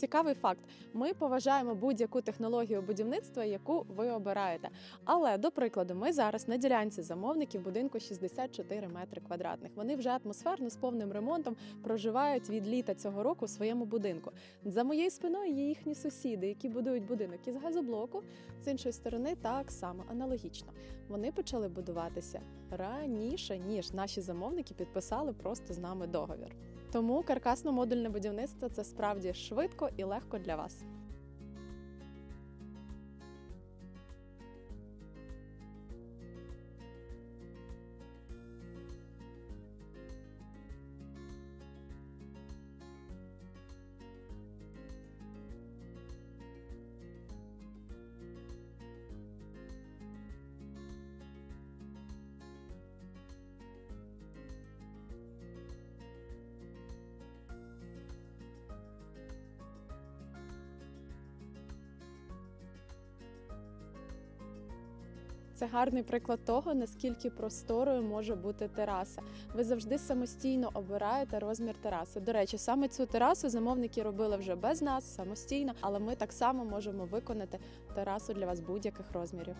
Цікавий факт: ми поважаємо будь-яку технологію будівництва, яку ви обираєте. Але до прикладу, ми зараз на ділянці замовників будинку 64 метри квадратних. Вони вже атмосферно з повним ремонтом проживають від літа цього року у своєму будинку. За моєю спиною є їхні сусіди, які будують будинок із газоблоку. З іншої сторони, так само аналогічно. Вони почали будуватися раніше, ніж наші замовники підписали просто з нами договір. Тому каркасно-модульне будівництво це справді швидко і легко для вас. Це гарний приклад того, наскільки просторою може бути тераса. Ви завжди самостійно обираєте розмір тераси. До речі, саме цю терасу замовники робили вже без нас самостійно, але ми так само можемо виконати терасу для вас будь-яких розмірів.